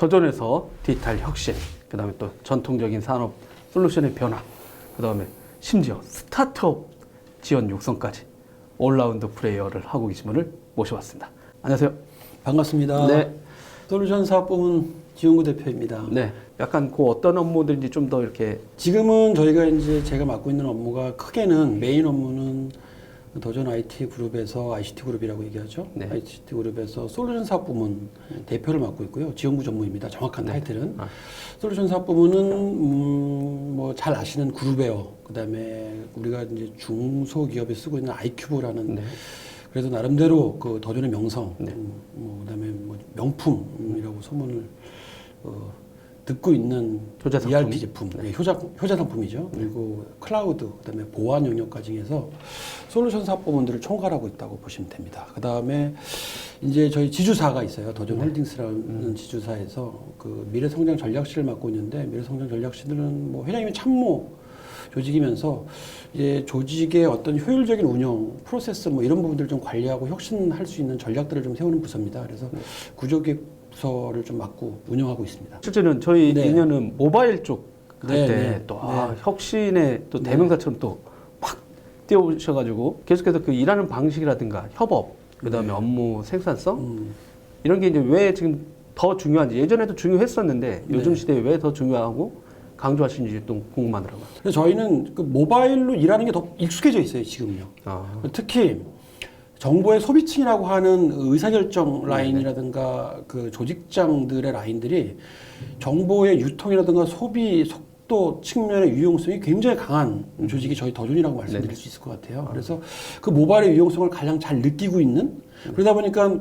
도전에서 디지털 혁신, 그 다음에 또 전통적인 산업 솔루션의 변화, 그 다음에 심지어 스타트업 지원 육성까지 올라운드 플레이어를 하고 계신 분을 모셔봤습니다. 안녕하세요. 반갑습니다. 네. 솔루션 사업 부문 지용구 대표입니다. 네. 약간 그 어떤 업무들인지 좀 더 이렇게 지금은 저희가 이제 제가 맡고 있는 업무가 크게는 메인 업무는 도전 IT 그룹에서 ICT 그룹이라고 얘기하죠. 네. ICT 그룹에서 솔루션 사업 부문 대표를 맡고 있고요. 지원구 전무입니다. 정확한 네. 타이틀은 아. 솔루션 사업 부문은 음, 뭐잘 아시는 그룹웨어 그다음에 우리가 이제 중소기업에 쓰고 있는 아이큐브라는 네. 그래도 나름대로 그 도전의 명성, 네. 음, 뭐 그다음에 뭐 명품이라고 소문을 어, 듣고 있는 효자 상품. ERP 제품, 네, 효자 효자 상품이죠. 그리고 클라우드, 그다음에 보안 영역까지 해서 솔루션 사업 부문들을 총괄하고 있다고 보시면 됩니다. 그다음에 이제 저희 지주사가 있어요. 도전 네. 홀딩스라는 음. 지주사에서 그 미래성장 전략실을 맡고 있는데 미래성장 전략실은 뭐 회장님이 참모 조직이면서 이제 조직의 어떤 효율적인 운영, 프로세스 뭐 이런 부분들을 좀 관리하고 혁신할 수 있는 전략들을 좀 세우는 부서입니다. 그래서 네. 구조개혁 부서를 좀 맡고 운영하고 있습니다. 실제는 저희 네. 인연은 모바일 쪽 할 네, 때 네. 또 아, 네. 혁신의 또 네. 대명사처럼 또팍 띄워오셔가지고 계속해서 그 일하는 방식이라든가 협업, 그 다음에 네. 업무 생산성 음, 이런 게 이제 왜 지금 더 중요한지 예전에도 중요했었는데 요즘 네. 시대에 왜 더 중요하고 강조하시는지 좀 궁금하더라고요. 저희는 그 모바일로 일하는 게 더 익숙해져 있어요 지금요. 아, 특히 정보의 소비층이라고 하는 의사결정 라인이라든가 그 조직장들의 라인들이 정보의 유통이라든가 소비 속도 측면의 유용성이 굉장히 강한 조직이 저희 더존이라고 말씀드릴 네네. 수 있을 것 같아요. 그래서 그 모바일의 유용성을 가장 잘 느끼고 있는 그러다 보니까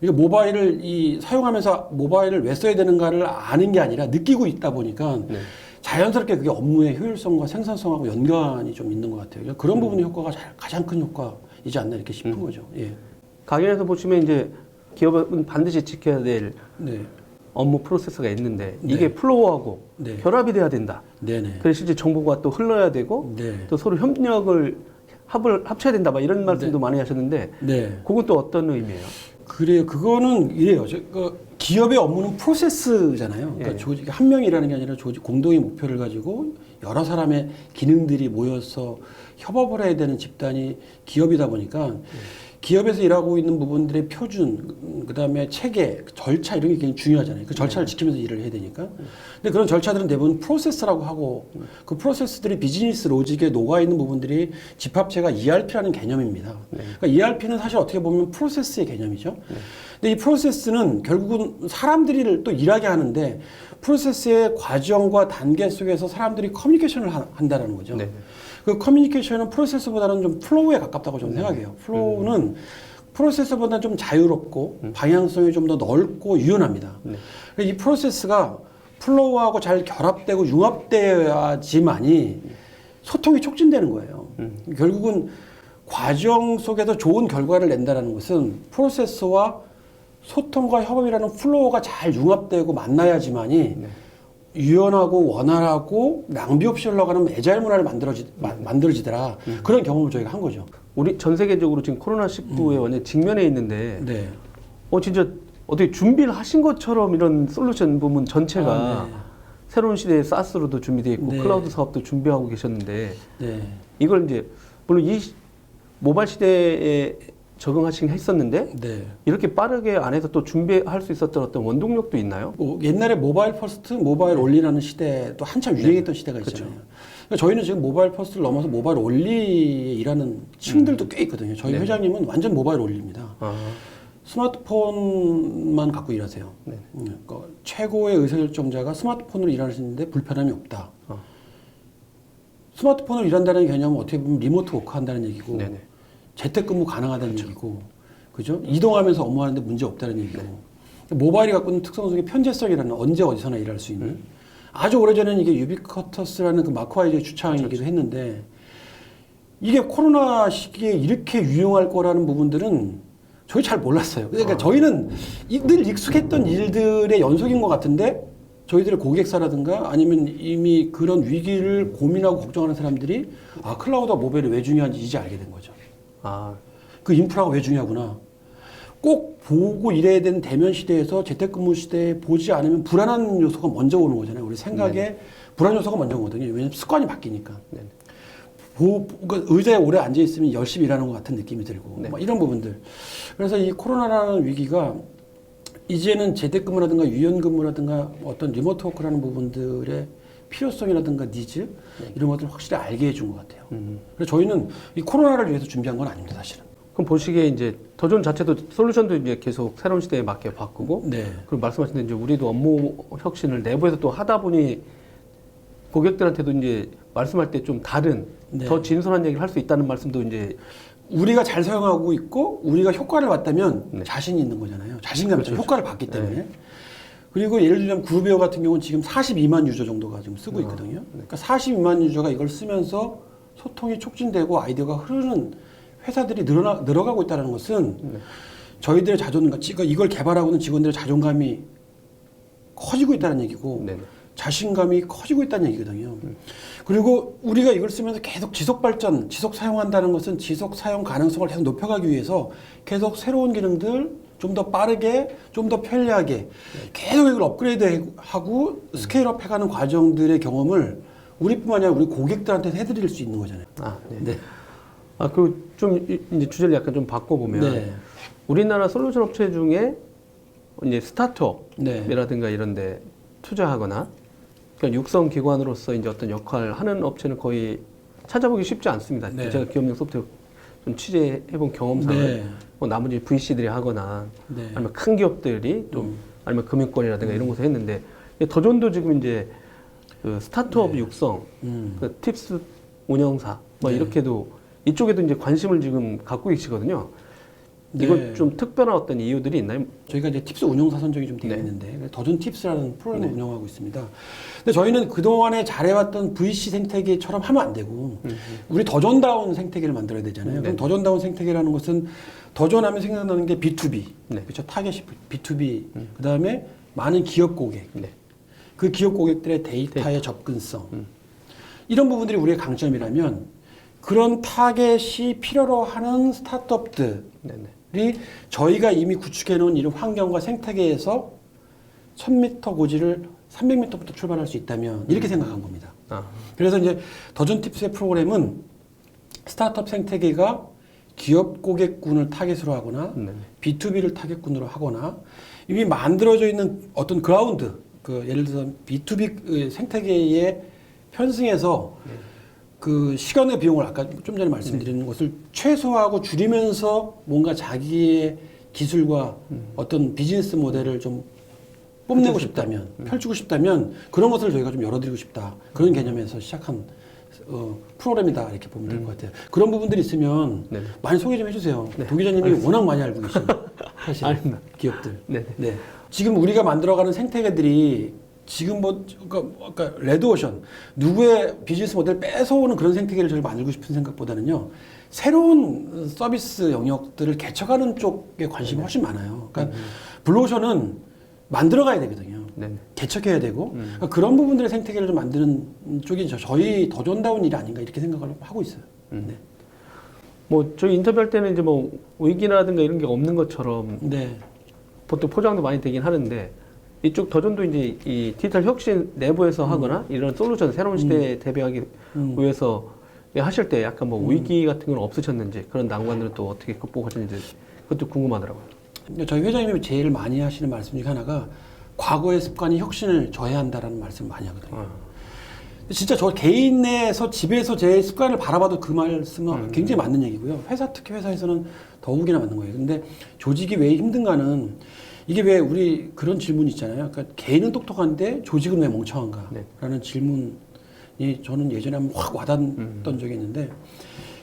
이게 모바일을 이 사용하면서 모바일을 왜 써야 되는가를 아는 게 아니라 느끼고 있다 보니까 네. 자연스럽게 그게 업무의 효율성과 생산성하고 연관이 좀 있는 것 같아요. 그런 부분의 효과가 잘- 가장 큰 효과 이지 않나 이렇게 싶은 거죠. 예. 강연에서 보시면 이제 기업은 반드시 지켜야 될 네. 업무 프로세스가 있는데 네. 이게 플로우하고 네. 결합이 돼야 된다. 네네. 그래서 실제 정보가 또 흘러야 되고 네. 또 서로 협력을 합을 합쳐야 된다. 막 이런 말씀도 많이 하셨는데 네. 그건 또 어떤 의미예요? 그래요. 그거는 이래요. 저, 그 기업의 업무는 프로세스잖아요. 그러니까 예. 조직 한 명이 일하는 게 아니라 조직 공동의 목표를 가지고 여러 사람의 기능들이 모여서 협업을 해야 되는 집단이 기업이다 보니까 기업에서 일하고 있는 부분들의 표준, 음, 그다음에 체계, 절차 이런 게 굉장히 중요하잖아요. 그 절차를 지키면서 일을 해야 되니까. 근데 그런 절차들은 대부분 프로세스라고 하고 그 프로세스들이 비즈니스 로직에 녹아 있는 부분들이 집합체가 ERP라는 개념입니다. 그러니까 ERP는 사실 어떻게 보면 프로세스의 개념이죠. 근데 이 프로세스는 결국은 사람들이 또 일하게 하는데 프로세스의 과정과 단계 속에서 사람들이 커뮤니케이션을 하- 한다라는 거죠. 네. 그 커뮤니케이션은 프로세스보다는 좀 플로우에 가깝다고 저는 생각해요. 플로우는 프로세스보다 좀 자유롭고 방향성이 좀 더 넓고 유연합니다. 네. 이 프로세스가 플로우하고 잘 결합되고 융합돼야지만이 소통이 촉진되는 거예요. 결국은 과정 속에서 좋은 결과를 낸다는 것은 프로세스와 소통과 협업이라는 플로우가 잘 융합되고 만나야지만이 유연하고 원활하고 낭비 없이 흘러가는 애자일 문화를 만들어지, 마- 만들어지더라. 그런 경험을 저희가 한 거죠. 우리 전 세계적으로 지금 코로나 19에 완전 직면해 있는데 네. 어 진짜 어떻게 준비를 하신 것처럼 이런 솔루션 부문 전체가 아, 네. 새로운 시대의 사스로도 준비되어 있고 네. 클라우드 사업도 준비하고 계셨는데 네. 이걸 이제 물론 이 시- 모바일 시대에 적응하시긴 했었는데 네. 이렇게 빠르게 안에서 또 준비할 수 있었던 어떤 원동력도 있나요? 뭐 옛날에 모바일 퍼스트, 모바일 올리라는 시대 또 한참 유행했던 시대가 있잖아요. 그러니까 저희는 지금 모바일 퍼스트를 넘어서 모바일 올리에 일하는 층들도 꽤 있거든요. 저희 네. 회장님은 완전 모바일 올리입니다. 아, 스마트폰만 갖고 일하세요. 네. 음, 그러니까 최고의 의사결정자가 스마트폰으로 일하시는데 불편함이 없다. 어. 스마트폰으로 일한다는 개념은 어떻게 보면 리모트 워크한다는 얘기고 네네. 재택근무 가능하다는 얘기고 그죠? 이동하면서 업무하는데 문제 없다는 얘기고. 모바일이 갖고 있는 특성 중에 편제성이라는 언제 어디서나 일할 수 있는. 아주 오래전에는 이게 유비쿼터스라는 그 마크와이저의 주창이기도 했는데 이게 코로나 시기에 이렇게 유용할 거라는 부분들은 저희 잘 몰랐어요. 그러니까 저희는 이- 늘 익숙했던 일들의 연속인 것 같은데 저희들의 고객사라든가 아니면 이미 그런 위기를 고민하고 걱정하는 사람들이 아 클라우드와 모바일이 왜 중요한지 이제 알게 된 거죠. 아, 그 인프라가 왜 중요하구나. 꼭 보고 일해야 되는 대면 시대에서 재택근무 시대에 보지 않으면 불안한 요소가 먼저 오는 거잖아요. 우리 생각에 불안 요소가 먼저 오거든요. 왜냐면 습관이 바뀌니까. 네네. 보, 그러니까 의자에 오래 앉아 있으면 열심히 일하는 것 같은 느낌이 들고 네. 뭐 이런 부분들. 그래서 이 코로나라는 위기가 이제는 재택근무라든가 유연근무라든가 어떤 리모트 워크라는 부분들의 필요성이라든가 니즈 이런 것들을 확실히 알게 해준 것 같아요. 음. 그래서 저희는 이 코로나를 위해서 준비한 건 아닙니다, 사실은. 그럼 보시기에 이제 더존 자체도 솔루션도 이제 계속 새로운 시대에 맞게 바꾸고 네. 그리고 말씀하신 대로 이제 우리도 업무 혁신을 내부에서 또 하다 보니 고객들한테도 이제 말씀할 때 좀 다른 네. 더 진솔한 얘기를 할 수 있다는 말씀도 이제 우리가 잘 사용하고 있고 우리가 효과를 봤다면 네. 자신이 있는 거잖아요. 자신감이 그렇죠, 효과를 봤기 때문에. 그리고 예를 들면 구르베어 같은 경우는 지금 42만 유저 정도가 지금 쓰고 아, 있거든요. 네. 그러니까 42만 유저가 이걸 쓰면서 소통이 촉진되고 아이디어가 흐르는 회사들이 늘어나, 늘어가고 있다는 것은 네. 저희들의 자존감, 그러니까 이걸 개발하고 있는 직원들의 자존감이 커지고 있다는 얘기고 네네. 자신감이 커지고 있다는 얘기거든요. 그리고 우리가 이걸 쓰면서 계속 지속 발전, 지속 사용한다는 것은 지속 사용 가능성을 계속 높여가기 위해서 계속 새로운 기능들 좀 더 빠르게, 좀 더 편리하게 계속 이걸 업그레이드하고 스케일업 해가는 과정들의 경험을 우리뿐만 아니라 우리 고객들한테 해드릴 수 있는 거잖아요. 아, 네. 네. 아, 그리고 좀 이- 이제 주제를 약간 좀 바꿔보면 네. 우리나라 솔루션 업체 중에 이제 네. 스타트업이라든가 이런데 투자하거나 그러니까 육성 기관으로서 이제 어떤 역할을 하는 업체는 거의 찾아보기 쉽지 않습니다. 네. 제가 기업용 소프트웨어 좀 취재해 본 경험상 네. 뭐 나머지 VC들이 하거나 네. 아니면 큰 기업들이 좀 음. 아니면 금융권이라든가 이런 곳에 했는데 더존도 지금 이제 그 스타트업 육성, 음. 그 팁스 운영사 뭐 네. 이렇게도 이쪽에도 이제 관심을 지금 갖고 계시거든요. 이건 네. 좀 특별한 어떤 이유들이 있나요? 저희가 이제 팁스 운용사 선정이 좀 되어 네. 있는데 더존 팁스라는 프로그램을 네. 운영하고 있습니다. 근데 저희는 그동안에 잘해왔던 VC 생태계처럼 하면 안 되고 우리 더존다운 생태계를 만들어야 되잖아요. 네. 그럼 더존다운 생태계라는 것은 더존하면 생각나는 게 B2B, 네. 그렇죠? 타겟이 B2B, 그 다음에 많은 기업 고객, 네. 그 기업 고객들의 데이터의 접근성 이런 부분들이 우리의 강점이라면 그런 타겟이 필요로 하는 스타트업들 네네. 이 저희가 이미 구축해 놓은 이런 환경과 생태계에서 1000m 고지를 300m부터 출발할 수 있다면 이렇게 생각한 겁니다. 아, 그래서 이제 더존 팁스의 프로그램은 스타트업 생태계가 기업 고객군을 타겟으로 하거나 네네. B2B를 타겟군으로 하거나 이미 만들어져 있는 어떤 그라운드 그 예를 들어서 B2B 생태계에 편승해서 그 시간의 비용을 아까 좀 전에 말씀드린 것을 최소화하고 줄이면서 뭔가 자기의 기술과 어떤 비즈니스 모델을 좀 뽐내고 싶다면 펼치고 싶다면 그런 것을 저희가 좀 열어드리고 싶다 그런 개념에서 시작한 어, 프로그램이다 이렇게 보면 될것 같아요. 그런 부분들이 있으면 네네. 많이 소개 좀 해주세요. 네. 도 기자님이 워낙 많이 알고 계시고 사실. 기업들. 네네. 네. 지금 우리가 만들어가는 생태계들이 지금 뭐 그러니까, 그러니까 레드오션 누구의 비즈니스 모델 뺏어오는 그런 생태계를 저희 만들고 싶은 생각보다는요 새로운 서비스 영역들을 개척하는 쪽에 관심이 훨씬 많아요. 그러니까 블루오션은 만들어가야 되거든요. 네네. 개척해야 되고 음. 그러니까 그런 부분들의 생태계를 좀 만드는 쪽이 저- 저희 더존다운 일이 아닌가 이렇게 생각을 하고 있어요. 음. 네. 뭐 저희 인터뷰할 때는 이제 뭐 위기라든가 이런 게 없는 것처럼 네. 보통 포장도 많이 되긴 하는데 이쪽 더존도 이제 이 디지털 혁신 내부에서 하거나 이런 솔루션 새로운 시대에 대비하기 음. 위해서 하실 때 약간 뭐 위기 같은 건 없으셨는지 그런 난관들은 또 어떻게 극복하셨는지 그것도 궁금하더라고요. 저희 회장님이 제일 많이 하시는 말씀 중에 하나가 과거의 습관이 혁신을 저해한다라는 말씀 많이 하거든요. 아, 진짜 저 개인 내에서 집에서 제 습관을 바라봐도 그 말씀은 음. 굉장히 맞는 얘기고요. 회사 특히 회사에서는 더욱이나 맞는 거예요. 근데 조직이 왜 힘든가는 이게 왜 우리 그런 질문이 있잖아요. 그러니까 개인은 똑똑한데 조직은 왜 멍청한가? 네. 라는 질문이 저는 예전에 한번 확 와닿았던 음. 적이 있는데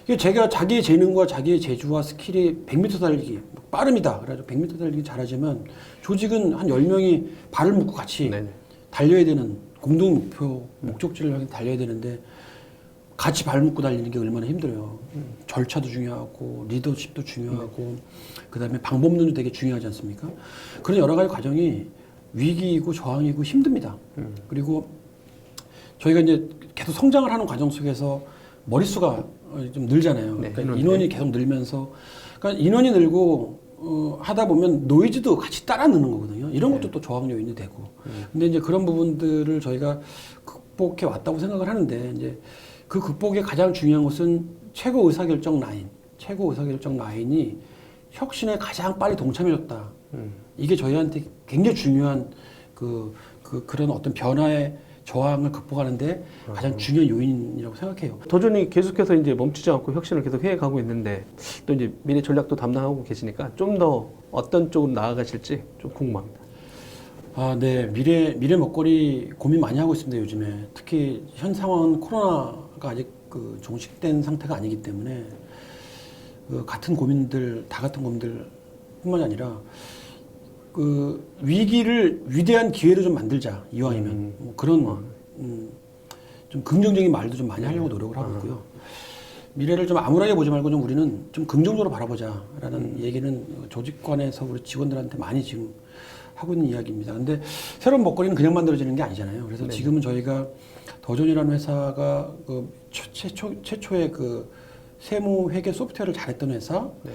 이게 제가 자기의 재능과 자기의 재주와 스킬이 100m 달리기 빠름이다. 그래가지고 100m 달리기 잘하지만 조직은 한 10명이 발을 묶고 같이 네네. 달려야 되는 공동 목표 목적지를 향해 달려야 되는데 같이 발 묶고 달리는 게 얼마나 힘들어요. 절차도 중요하고 리더십도 중요하고 그다음에 방법론도 되게 중요하지 않습니까? 그런 여러 가지 과정이 위기이고 저항이고 힘듭니다. 그리고 저희가 이제 계속 성장을 하는 과정 속에서 머릿수가 어, 좀 늘잖아요. 네, 그러니까 인원, 인원이 계속 늘면서 그러니까 인원이 늘고 어, 하다 보면 노이즈도 같이 따라 넣는 거거든요. 이런 것도 또 저항 요인이 되고. 근데 이제 그런 부분들을 저희가 극복해 왔다고 생각을 하는데 이제 그 극복의 가장 중요한 것은 최고 의사결정 라인, 최고 의사결정 라인이 혁신에 가장 빨리 동참해줬다. 이게 저희한테 굉장히 중요한 그, 그 그런 어떤 변화의 저항을 극복하는데 가장 중요한 요인이라고 생각해요. 도전이 계속해서 이제 멈추지 않고 혁신을 계속 해가고 있는데 또 이제 미래 전략도 담당하고 계시니까 좀 더 어떤 쪽으로 나아가실지 좀 궁금합니다. 아, 네. 미래, 미래 먹거리 고민 많이 하고 있습니다, 요즘에. 특히 현 상황은 코로나가 아직 그 종식된 상태가 아니기 때문에 그 같은 고민들, 다 같은 고민들 뿐만이 아니라 그 위기를 위대한 기회로 좀 만들자, 이왕이면. 음. 뭐 그런 음, 좀 긍정적인 말도 좀 많이 하려고 노력을 하고 있고요. 미래를 좀 암울하게 보지 말고 좀 우리는 좀 긍정적으로 바라보자라는 얘기는 조직관에서 우리 직원들한테 많이 지금 하고 있는 이야기입니다. 근데 새로운 먹거리는 그냥 만들어지는 게 아니잖아요. 그래서 지금은 저희가 더존이라는 회사가 그 최- 최초 최초의 그 세무 회계 소프트웨어를 잘했던 회사. 네.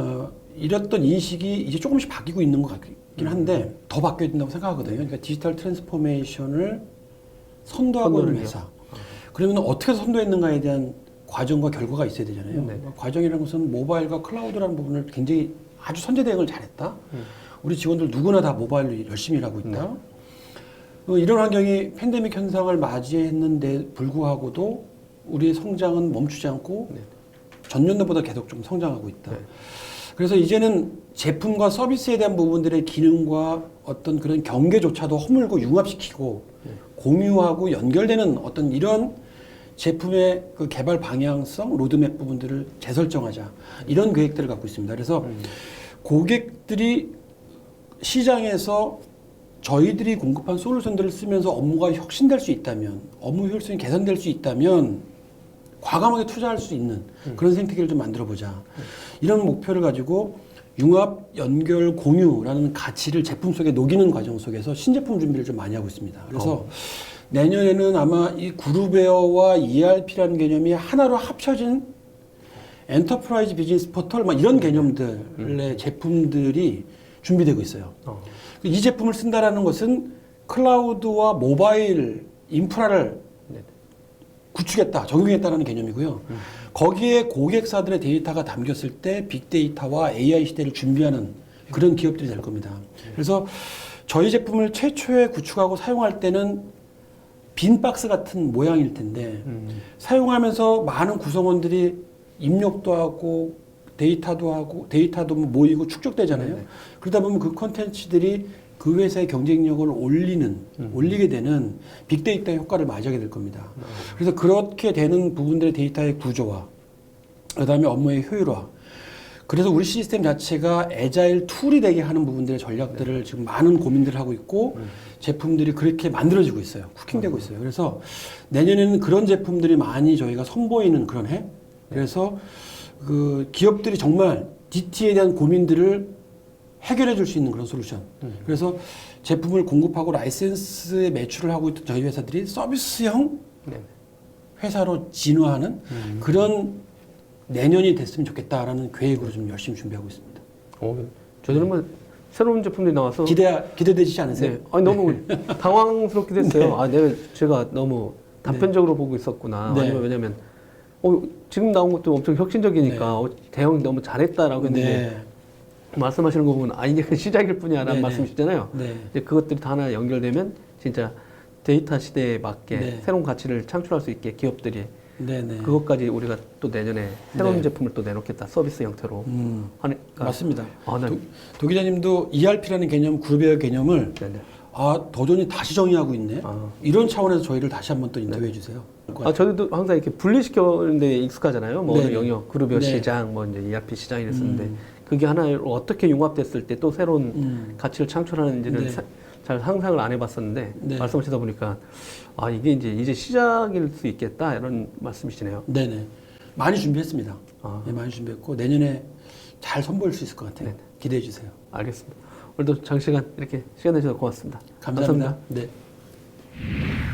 어, 이랬던 인식이 이제 조금씩 바뀌고 있는 것 같긴 한데 더 바뀌어야 된다고 생각하거든요. 그러니까 디지털 트랜스포메이션을 선도하고 있는 회사. 그러면 어떻게 선도했는가에 대한 과정과 결과가 있어야 되잖아요. 네. 과정이라는 것은 모바일과 클라우드라는 부분을 굉장히 아주 선제 대응을 잘했다. 우리 직원들 누구나 다 모바일로 열심히 일하고 있다. 어, 이런 환경이 팬데믹 현상을 맞이했는데 불구하고도 우리의 성장은 멈추지 않고 네. 전년도보다 계속 좀 성장하고 있다. 네. 그래서 이제는 제품과 서비스에 대한 부분들의 기능과 어떤 그런 경계조차도 허물고 융합시키고 공유하고 연결되는 어떤 이런 제품의 그 개발 방향성, 로드맵 부분들을 재설정하자 이런 계획들을 갖고 있습니다. 그래서 고객들이 시장에서 저희들이 공급한 솔루션들을 쓰면서 업무가 혁신될 수 있다면, 업무 효율성이 개선될 수 있다면 과감하게 투자할 수 있는 그런 생태계를 좀 만들어 보자. 이런 목표를 가지고 융합, 연결, 공유라는 가치를 제품 속에 녹이는 과정 속에서 신제품 준비를 좀 많이 하고 있습니다. 그래서 내년에는 아마 이 그룹웨어와 ERP라는 개념이 하나로 합쳐진 엔터프라이즈 비즈니스 포털 막 이런 개념들의 제품들이 준비되고 있어요. 어. 이 제품을 쓴다라는 것은 클라우드와 모바일 인프라를 네. 구축했다, 적용했다라는 개념이고요. 거기에 고객사들의 데이터가 담겼을 때 빅데이터와 AI 시대를 준비하는 그런 기업들이 될 겁니다. 그래서 저희 제품을 최초에 구축하고 사용할 때는 빈 박스 같은 모양일 텐데 음. 사용하면서 많은 구성원들이 입력도 하고 데이터도 하고 데이터도 뭐 모이고 축적되잖아요. 네네. 그러다 보면 그 컨텐츠들이 그 회사의 경쟁력을 올리는 올리게 되는 빅데이터 효과를 맞이하게 될 겁니다. 그래서 그렇게 되는 부분들의 데이터의 구조화, 그다음에 업무의 효율화. 그래서 우리 시스템 자체가 애자일 툴이 되게 하는 부분들의 전략들을 지금 많은 고민들을 하고 있고 제품들이 그렇게 만들어지고 있어요. 쿠킹되고 있어요. 그래서 내년에는 그런 제품들이 많이 저희가 선보이는 그런 해. 그래서 그 기업들이 정말 DT에 대한 고민들을 해결해 줄 수 있는 그런 솔루션. 그래서 제품을 공급하고 라이센스에 매출을 하고 있던 저희 회사들이 서비스형 네. 회사로 진화하는 그런 내년이 됐으면 좋겠다라는 계획으로 좀 열심히 준비하고 있습니다. 어, 저들은 뭐 새로운 제품들이 나와서 기대 기대되지 않으세요? 네. 아니 너무 당황스럽게 됐어요. 네. 아, 내가 제가 너무 단편적으로 보고 있었구나. 네. 아니면 왜냐면 어, 지금 나온 것도 엄청 혁신적이니까 네. 어, 대형이 너무 잘했다라고 했는데 네. 말씀하시는 거 보면 아 이게 그 시작일 뿐이야라는 네, 네. 말씀이시잖아요. 네. 이제 그것들이 다 하나 연결되면 진짜 데이터 시대에 맞게 네. 새로운 가치를 창출할 수 있게 기업들이 네, 네. 그것까지 우리가 또 내년에 새로운 네. 제품을 또 내놓겠다 서비스 형태로 음, 하니까 맞습니다. 아, 난, 도, 도 기자님도 ERP라는 개념, 그룹웨어 개념을 네네. 아 도전이 다시 정의하고 있네. 아. 이런 차원에서 저희를 다시 한번 또 인터뷰해 주세요. 아, 저희도 항상 이렇게 분리시켜는데 익숙하잖아요. 뭐. 어느 영역, 그룹여 네. 시장, 뭐 이제 ERP 시장 이랬었는데 음. 그게 하나로 어떻게 융합됐을 때 또 새로운 음. 가치를 창출하는지는 네. 사- 잘 상상을 안 해봤었는데 네. 말씀하시다 보니까 아 이게 이제 이제 시작일 수 있겠다 이런 말씀이시네요. 네네. 많이 준비했습니다. 아. 네, 많이 준비했고 내년에 잘 선보일 수 있을 것 같아요. 네네. 기대해 주세요. 알겠습니다. 오늘도 장시간 이렇게 시간 내주셔서 고맙습니다. 감사합니다. 감사합니다. 네.